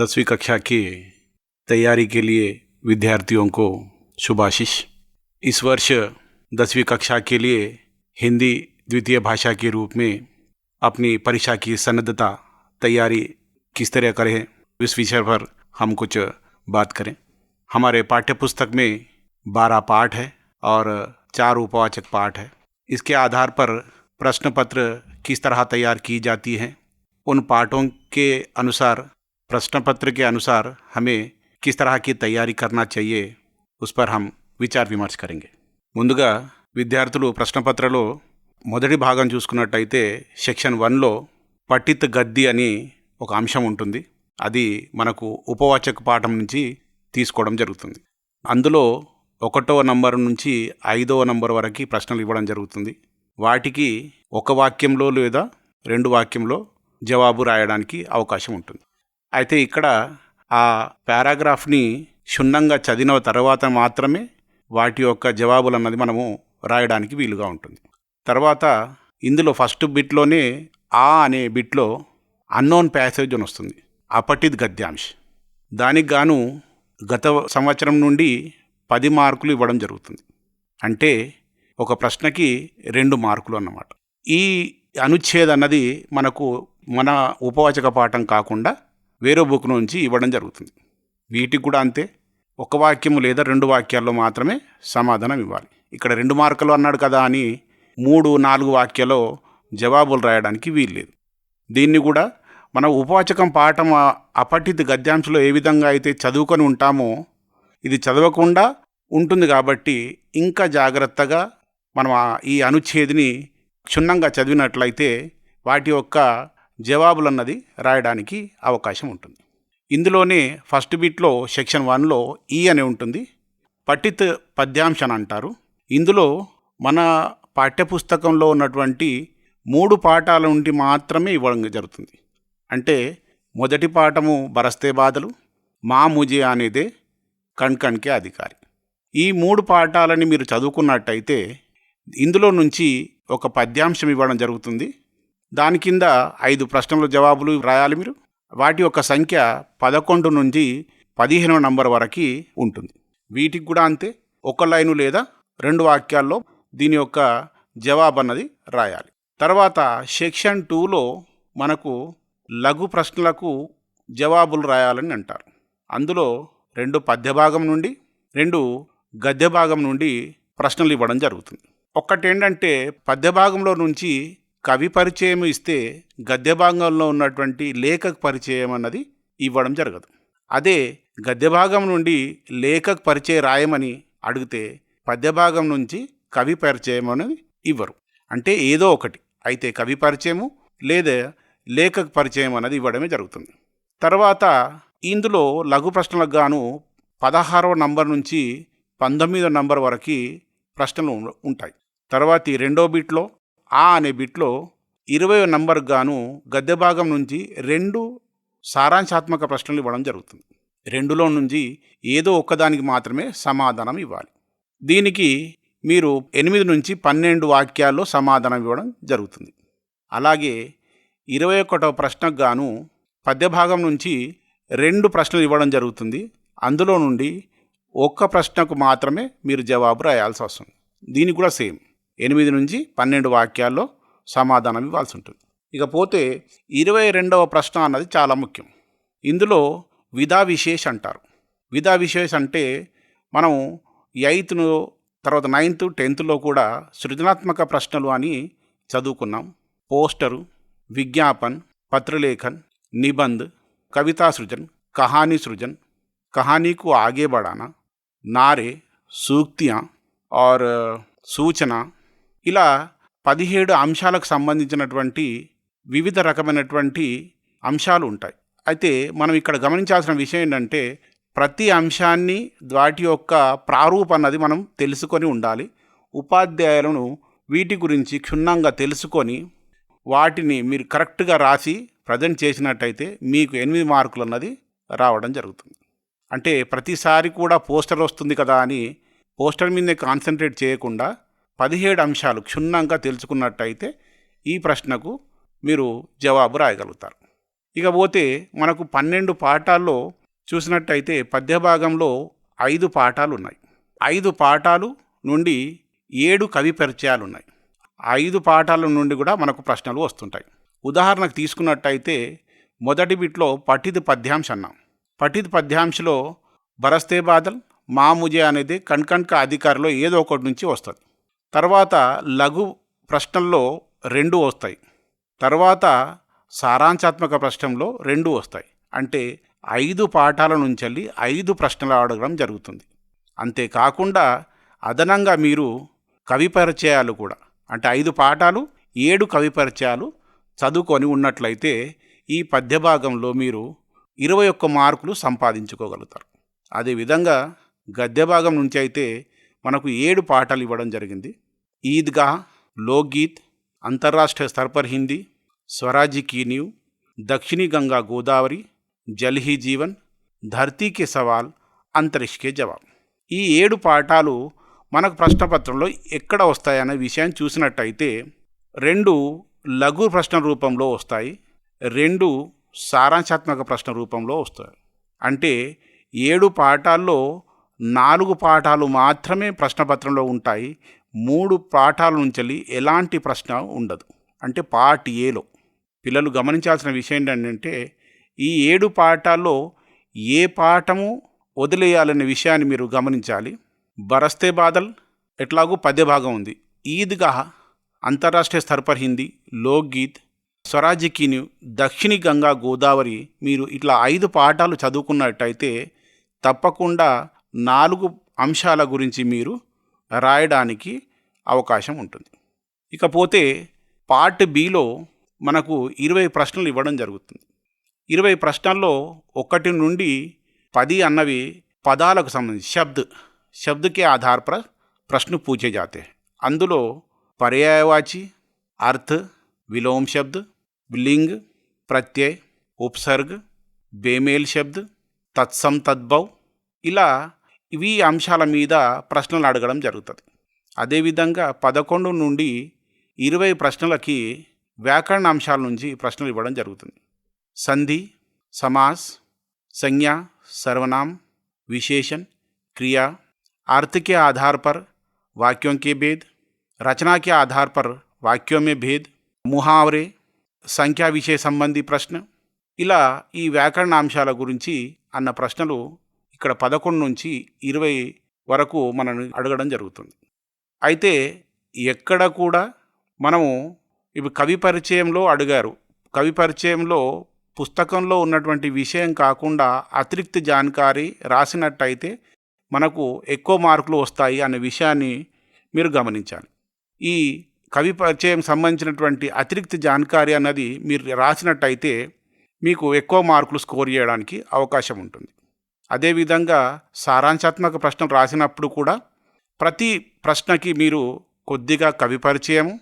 दसवीं कक्षा की तैयारी के लिए विद्यार्थियों को शुभाशीष। इस वर्ष दसवीं कक्षा के लिए हिंदी द्वितीय भाषा के रूप में अपनी परीक्षा की सन्नद्धता तैयारी किस तरह करें, इस विषय पर हम कुछ बात करें। हमारे पाठ्य पुस्तक में बारह पाठ है और चार उपवाचक पाठ है। इसके आधार पर प्रश्न पत्र किस तरह तैयार की जाती है, उन पाठों के अनुसार प्रश्न पत्र के अनुसार हमें किस तरह की तैयारी करना चाहिए उस पर हम విచార విమర్శ కరెంగే ముందుగా విద్యార్థులు ప్రశ్నపత్రలో మొదటి భాగం చూసుకున్నట్టయితే సెక్షన్ వన్లో పఠిత్ గద్ది అని ఒక అంశం ఉంటుంది అది మనకు ఉపవాచక పాఠం నుంచి తీసుకోవడం జరుగుతుంది అందులో ఒకటవ నంబర్ నుంచి ఐదవ నంబర్ వరకు ప్రశ్నలు ఇవ్వడం జరుగుతుంది వాటికి ఒక వాక్యంలో లేదా రెండు వాక్యంలో జవాబు రాయడానికి అవకాశం ఉంటుంది అయితే ఇక్కడ ఆ పారాగ్రాఫ్ని క్షుణ్ణంగా చదివిన తర్వాత మాత్రమే వాటి యొక్క జవాబులు అన్నది మనము రాయడానికి వీలుగా ఉంటుంది. తర్వాత ఇందులో ఫస్ట్ బిట్లోనే ఆ అనే బిట్లో అన్నోన్ ప్యాసేజ్ అని వస్తుంది. అపటిత్ గద్యాంశ్. దానికి గాను గత సంవత్సరం నుండి పది మార్కులు ఇవ్వడం జరుగుతుంది. అంటే ఒక ప్రశ్నకి రెండు మార్కులు అన్నమాట. ఈ అనుచ్ఛేద్ అన్నది మనకు మన ఉపవాచక పాఠం కాకుండా వేరే బుక్ నుంచి ఇవ్వడం జరుగుతుంది. వీటికి కూడా అంతే. ఒక వాక్యము లేదా రెండు వాక్యాల్లో మాత్రమే సమాధానం ఇవ్వాలి. ఇక్కడ రెండు మార్కులు అన్నాడు కదా అని మూడు నాలుగు వాక్యాల్లో జవాబులు రాయడానికి వీల్లేదు. దీన్ని కూడా మన ఉపవాచకం పాఠం అపఠిత గద్యాంశంలో ఏ విధంగా అయితే చదువుకొని ఉంటామో ఇది చదవకుండా ఉంటుంది కాబట్టి ఇంకా జాగ్రత్తగా మనం ఈ అనుచ్ఛేదిని క్షుణ్ణంగా చదివినట్లయితే వాటి యొక్క జవాబులన్నది రాయడానికి అవకాశం ఉంటుంది. ఇందులోనే ఫస్ట్ బిట్లో సెక్షన్ వన్లో ఈ అని ఉంటుంది. పఠిత్ పద్యాంశ అని అంటారు. ఇందులో మన పాఠ్యపుస్తకంలో ఉన్నటువంటి మూడు పాఠాల నుండి మాత్రమే ఇవ్వడం జరుగుతుంది. అంటే మొదటి పాఠము బరస్తే బాధలు మా ముజే అనేదే కణ్కణ్కే అధికారి. ఈ మూడు పాఠాలని మీరు చదువుకున్నట్టయితే ఇందులో నుంచి ఒక పద్యాంశం ఇవ్వడం జరుగుతుంది. దాని కింద ఐదు ప్రశ్నల జవాబులు రాయాలి మీరు. వాటి యొక్క సంఖ్య పదకొండు నుంచి పదిహేను నంబర్ వరకు ఉంటుంది. వీటికి కూడా అంతే ఒక లైను లేదా రెండు వాక్యాల్లో దీని యొక్క జవాబు అన్నది రాయాలి. తర్వాత సెక్షన్ టూలో మనకు లఘు ప్రశ్నలకు జవాబులు రాయాలని అంటారు. అందులో రెండు పద్య భాగం నుండి రెండు గద్య భాగం నుండి ప్రశ్నలు ఇవ్వడం జరుగుతుంది. ఒక్కటేంటంటే పద్య భాగంలో నుంచి కవి పరిచయం ఇస్తే గద్య భాగంలో ఉన్నటువంటి లేఖకు పరిచయం అన్నది ఇవ్వడం జరగదు. అదే గద్య భాగం నుండి లేఖకు పరిచయం రాయమని అడిగితే పద్య భాగం నుంచి కవి పరిచయం అనేది ఇవ్వరు. అంటే ఏదో ఒకటి. అయితే కవి పరిచయము లేదా లేఖక పరిచయం అనేది ఇవ్వడమే జరుగుతుంది. తర్వాత ఇందులో లఘు ప్రశ్నలకు గాను పదహారవ నంబర్ నుంచి పంతొమ్మిదో నంబర్ వరకు ప్రశ్నలు ఉంటాయి. తర్వాత ఈ రెండో బిట్లో ఆ అనే బిట్లో ఇరవై నంబర్ గాను గద్య భాగం నుంచి రెండు సారాంశాత్మక ప్రశ్నలు ఇవ్వడం జరుగుతుంది. రెండులో నుంచి ఏదో ఒక్కదానికి మాత్రమే సమాధానం ఇవ్వాలి. దీనికి మీరు ఎనిమిది నుంచి పన్నెండు వాక్యాల్లో సమాధానం ఇవ్వడం జరుగుతుంది. అలాగే ఇరవై ఒకటవ ప్రశ్నకు గాను పద్యభాగం నుంచి రెండు ప్రశ్నలు ఇవ్వడం జరుగుతుంది. అందులో నుండి ఒక్క ప్రశ్నకు మాత్రమే మీరు జవాబు రాయాల్సి వస్తుంది. దీనికి కూడా సేమ్. ఎనిమిది నుంచి పన్నెండు వాక్యాల్లో సమాధానం ఇవ్వాల్సి ఉంటుంది ఇకపోతే ఇరవై రెండవ ప్రశ్న అన్నది చాలా ముఖ్యం. ఇందులో విధా విశేష్ అంటారు. విధా విశేష్ అంటే మనం ఎయిత్ను తర్వాత నైన్త్ టెన్త్లో కూడా సృజనాత్మక ప్రశ్నలు అని చదువుకున్నాం. పోస్టరు విజ్ఞాపన్ పత్రలేఖన్ నిబంధ్ కవితా సృజన్ కహానీ సృజన్ కహానీకు ఆగే బడానా నారే సూక్తియా ఆర్ సూచన ఇలా పదిహేడు అంశాలకు సంబంధించినటువంటి వివిధ రకమైనటువంటి అంశాలు ఉంటాయి. అయితే మనం ఇక్కడ గమనించాల్సిన విషయం ఏంటంటే ప్రతి అంశాన్ని వాటి యొక్క ప్రారూప అన్నది మనం తెలుసుకొని ఉండాలి. ఉపాధ్యాయులను వీటి గురించి క్షుణ్ణంగా తెలుసుకొని వాటిని మీరు కరెక్ట్గా రాసి ప్రజెంట్ చేసినట్టయితే మీకు ఎనిమిది మార్కులు అన్నది రావడం జరుగుతుంది. అంటే ప్రతిసారి కూడా పోస్టర్ వస్తుంది కదా అని పోస్టర్ మీదే కాన్సన్ట్రేట్ చేయకుండా పదిహేడు అంశాలు క్షుణ్ణంగా తెలుసుకున్నట్టయితే ఈ ప్రశ్నకు మీరు జవాబు రాయగలుగుతారు. ఇక పోతే మనకు పన్నెండు పాఠాల్లో చూసినట్టయితే పద్య భాగంలో ఐదు పాఠాలు ఉన్నాయి ఐదు పాఠాలు నుండి ఏడు కవి పరిచయాలు ఉన్నాయి ఐదు పాఠాల నుండి కూడా మనకు ప్రశ్నలు వస్తుంటాయి. ఉదాహరణకు తీసుకున్నట్టయితే మొదటి బిట్లో పఠిత్ పద్యాంశ అన్నాం. పఠిత్ పద్యాంశలో బరస్తే బాదల్ మాముజే అనేది కణ్కణ్క అధికారిలో ఏదో ఒకటి నుంచి వస్తుంది. తర్వాత లఘు ప్రశ్నల్లో రెండు వస్తాయి. తర్వాత సారాంశాత్మక ప్రశ్నలో రెండు వస్తాయి. అంటే ఐదు పాఠాల నుంచి వెళ్ళి ఐదు ప్రశ్నలు అడగడం జరుగుతుంది. అంతేకాకుండా అదనంగా మీరు కవి పరిచయాలు కూడా అంటే ఐదు పాఠాలు ఏడు కవి పరిచయాలు చదువుకొని ఉన్నట్లయితే ఈ పద్య భాగంలో మీరు ఇరవై ఒక్క మార్కులు సంపాదించుకోగలుగుతారు. అదేవిధంగా గద్య భాగం నుంచి అయితే మనకు ఏడు పాఠాలు ఇవ్వడం జరిగింది. ఈద్గా లోక్గీత్ అంతర్రాష్ట్రీయ స్తర్ హిందీ స్వరాజీ కీ న్యూ దక్షిణీ గంగా గోదావరి జల్ హీ జీవన్ ధర్తీ కే సవాల్ అంతరిష్కే జవాబ్. ఈ ఏడు పాఠాలు మనకు ప్రశ్నపత్రంలో ఎక్కడ వస్తాయనే విషయాన్ని చూసినట్టయితే రెండు లఘు ప్రశ్న రూపంలో వస్తాయి రెండు సారాంశాత్మక ప్రశ్న రూపంలో వస్తాయి. అంటే ఏడు పాఠాల్లో నాలుగు పాఠాలు మాత్రమే ప్రశ్నపత్రంలో ఉంటాయి. మూడు పాఠాల నుంచి ఎలాంటి ప్రశ్న ఉండదు. అంటే పార్ట్ ఏలో. పిల్లలు గమనించాల్సిన విషయం ఏంటంటే ఈ ఏడు పాఠాల్లో ఏ పాఠము వదిలేయాలనే విషయాన్ని మీరు గమనించాలి. బరస్తే బాదల్ ఎట్లాగూ పద్య భాగం ఉంది. ఈద్గా అంతర్రాష్ట్రీయ స్థర్ పర్ హిందీ లోక్గీత్ స్వరాజ్య దక్షిణి గంగా గోదావరి మీరు ఇట్లా ఐదు పాఠాలు చదువుకున్నట్టయితే తప్పకుండా నాలుగు అంశాల గురించి మీరు రాయడానికి అవకాశం ఉంటుంది. ఇకపోతే పార్ట్ బిలో మనకు ఇరవై ప్రశ్నలు ఇవ్వడం జరుగుతుంది. ఇరవై ప్రశ్నల్లో ఒకటి నుండి పది అన్నవి పదాలకు సంబంధించి శబ్ద్. శబ్దకే ఆధార్ ప్రశ్న పూజ జాతే. అందులో పర్యాయవాచి అర్థ్ విలోమ శబ్ద్ లింగ్ ప్రత్యయ ఉపసర్గ్ బేమేల్ శబ్ద్ తత్సం తద్భవ్ ఇలా ఇవి అంశాల మీద ప్రశ్నలు అడగడం జరుగుతుంది అదేవిధంగా పదకొండు నుండి ఇరవై ప్రశ్నలకి వ్యాకరణ అంశాల నుంచి ప్రశ్నలు ఇవ్వడం జరుగుతుంది సంధి సమాస్ संज्ञा सर्वनाम विशेषण क्रिया अर्थ के आधार पर वाक्यों के भेद रचना के आधार पर वाक्यों में भेद मुहावरे సంఖ్యా విషయ సంబంధి ప్రశ్న ఇలా ఈ వ్యాకరణ అంశాల గురించి అన్న ప్రశ్నలు ఇక్కడ పదకొండు నుంచి ఇరవై వరకు మనల్ని అడగడం జరుగుతుంది. అయితే ఎక్కడ కూడా మనము ఇవి కవి పరిచయంలో అడిగారు. కవి పరిచయంలో పుస్తకంలో ఉన్నటువంటి విషయం కాకుండా అతిరిక్త జానకారి రాసినట్టయితే మనకు ఎక్కువ మార్కులు వస్తాయి అనే విషయాన్ని మీరు గమనించాలి. ఈ కవి పరిచయం సంబంధించినటువంటి అతిరిక్త జానకారి అన్నది మీరు రాసినట్టయితే మీకు ఎక్కువ మార్కులు స్కోర్ చేయడానికి అవకాశం ఉంటుంది. అదేవిధంగా సారాంశాత్మక ప్రశ్నలు రాసినప్పుడు కూడా ప్రతి ప్రశ్నకి మీరు కొద్దిగా కవి పరిచయము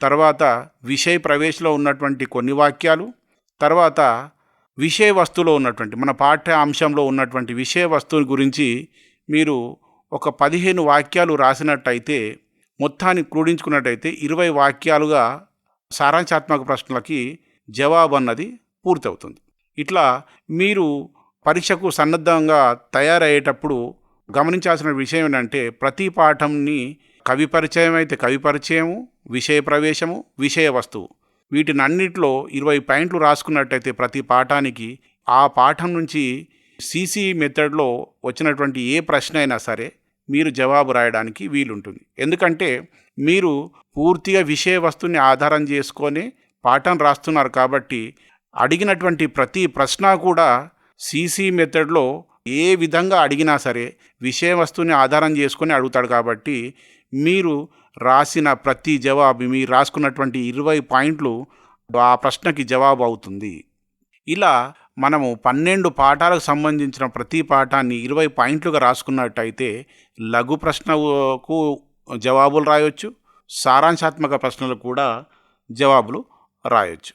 తర్వాత విషయ ప్రవేశంలో ఉన్నటువంటి కొన్ని వాక్యాలు తర్వాత విషయ వస్తువులో ఉన్నటువంటి మన పాఠ్య అంశంలో ఉన్నటువంటి విషయ వస్తువుని గురించి మీరు ఒక పదిహేను వాక్యాలు రాసినట్టయితే మొత్తాన్ని క్రూడించుకున్నట్టయితే ఇరవై వాక్యాలుగా సారాంశాత్మక ప్రశ్నలకి జవాబు అన్నది పూర్తవుతుంది. ఇట్లా మీరు పరీక్షకు సన్నద్ధంగా తయారయ్యేటప్పుడు గమనించాల్సిన విషయం ఏంటంటే ప్రతి పాఠంని కవి పరిచయం అయితే కవి పరిచయము విషయ ప్రవేశము విషయ వస్తువు. వీటిని అన్నిటిలో ఇరవై పాయింట్లు రాసుకున్నట్టయితే ప్రతి పాఠానికి ఆ పాఠం నుంచి సీసీ మెథడ్లో వచ్చినటువంటి ఏ ప్రశ్న అయినా సరే మీరు జవాబు రాయడానికి వీలుంటుంది. ఎందుకంటే మీరు పూర్తిగా విషయ వస్తువుని ఆధారం చేసుకొని పాఠం రాస్తున్నారు కాబట్టి అడిగినటువంటి ప్రతి ప్రశ్న కూడా సీసీ మెథడ్లో ఏ విధంగా అడిగినా సరే విషయ వస్తువుని ఆధారం చేసుకొని అడుగుతాడు కాబట్టి మీరు రాసిన ప్రతి జవాబు మీరు రాసుకున్నటువంటి ఇరవై పాయింట్లు ఆ ప్రశ్నకి జవాబు అవుతుంది. ఇలా మనము పన్నెండు పాఠాలకు సంబంధించిన ప్రతి పాఠాన్ని ఇరవై పాయింట్లుగా రాసుకున్నట్టయితే లఘు ప్రశ్నకు జవాబులు రాయొచ్చు సారాంశాత్మక ప్రశ్నలకు కూడా జవాబులు రాయొచ్చు.